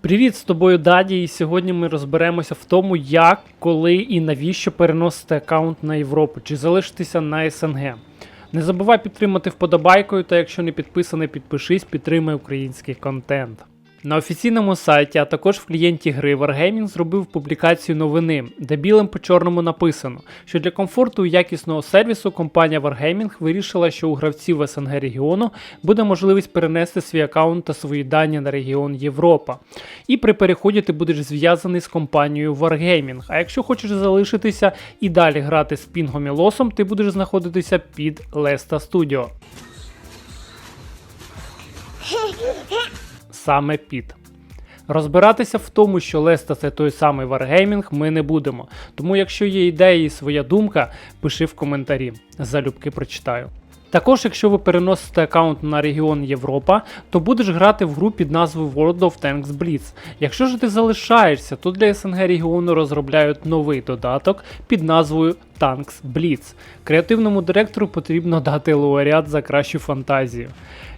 Привіт, з тобою Даді, і сьогодні ми розберемося в тому, як, коли і навіщо переносити аккаунт на Європу чи залишитися на СНГ. Не забувай підтримати вподобайкою, та якщо не підписаний, підпишись, підтримай український контент. На офіційному сайті, а також в клієнті гри Wargaming зробив публікацію новини, де білим по чорному написано, що для комфорту і якісного сервісу компанія Wargaming вирішила, що у гравців СНГ регіону буде можливість перенести свій аккаунт та свої дані на регіон Європа. І при переході ти будеш зв'язаний з компанією Wargaming. А якщо хочеш залишитися і далі грати з пінгом і лосом, ти будеш знаходитися під Lesta Studio. Саме під. Розбиратися в тому, що Леста це той самий Wargaming, ми не будемо. Тому, якщо є ідеї і своя думка, пиши в коментарі. Залюбки прочитаю. Також, якщо ви переносите аккаунт на регіон Європа, то будеш грати в гру під назвою World of Tanks Blitz. Якщо ж ти залишаєшся, то для СНГ регіону розробляють новий додаток під назвою Tanks Blitz. Креативному директору потрібно дати лауреат за кращу фантазію.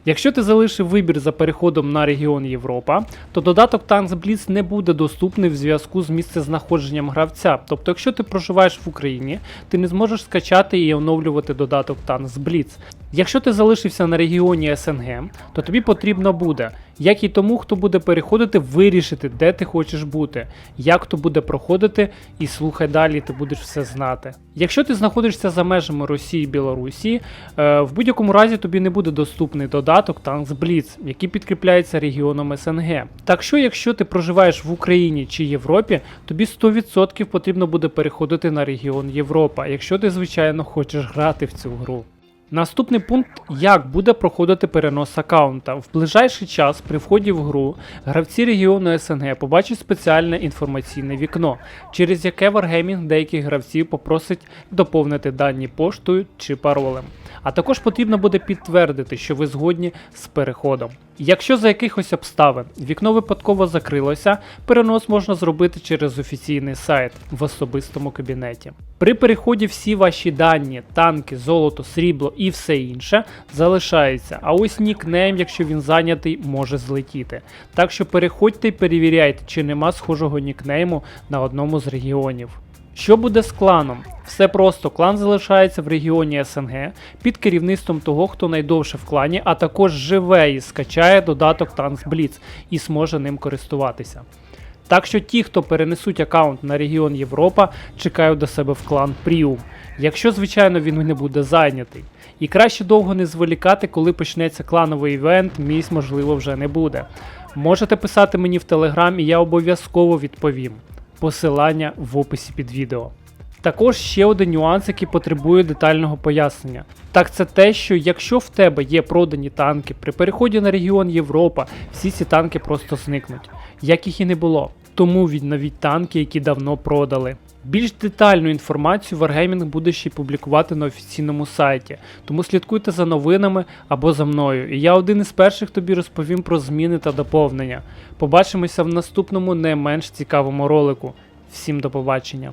Якщо ти залишив вибір за переходом на регіон Європа, то додаток Tanks Blitz не буде доступний в зв'язку з місцезнаходженням гравця. Тобто, якщо ти проживаєш в Україні, ти не зможеш скачати і оновлювати додаток Tanks Бліц. Якщо ти залишився на регіоні СНГ, то тобі потрібно буде, як і тому, хто буде переходити, вирішити, де ти хочеш бути, як то буде проходити, і слухай далі, ти будеш все знати. Якщо ти знаходишся за межами Росії і Білорусі, е, в будь-якому разі тобі не буде доступний додаток Blitz, який підкріпляється регіоном СНГ. Так що, якщо ти проживаєш в Україні чи Європі, тобі 100% потрібно буде переходити на регіон Європа, якщо ти, звичайно, хочеш грати в цю гру. Наступний пункт, як буде проходити перенос аккаунта. В ближайший час при вході в гру гравці регіону СНГ побачать спеціальне інформаційне вікно, через яке Wargaming деяких гравців попросить доповнити дані поштою чи паролем. А також потрібно буде підтвердити, що ви згодні з переходом. Якщо за якихось обставин вікно випадково закрилося, перенос можна зробити через офіційний сайт в особистому кабінеті. При переході всі ваші дані, танки, золото, срібло і все інше залишається, а ось нікнейм, якщо він зайнятий, може злетіти. Так що переходьте і перевіряйте, чи нема схожого нікнейму на одному з регіонів. Що буде з кланом? Все просто клан залишається в регіоні СНГ під керівництвом того, хто найдовше в клані, а також живе і скачає додаток Blitz і зможе ним користуватися. Так що ті, хто перенесуть аккаунт на регіон Європа, чекають до себе в клан Пріум, якщо, звичайно, він не буде зайнятий. І краще довго не зволікати, коли почнеться клановий івент, місць, можливо, вже не буде. Можете писати мені в телеграм, і я обов'язково відповім. Посилання в описі під відео. Також ще один нюанс, який потребує детального пояснення. Так це те, що якщо в тебе є продані танки, при переході на регіон Європа, всі ці танки просто зникнуть, як їх і не було. Тому відновіть танки, які давно продали. Більш детальну інформацію Wargaming буде ще публікувати на офіційному сайті, тому слідкуйте за новинами або за мною. І я один із перших тобі розповім про зміни та доповнення. Побачимося в наступному не менш цікавому ролику. Всім до побачення!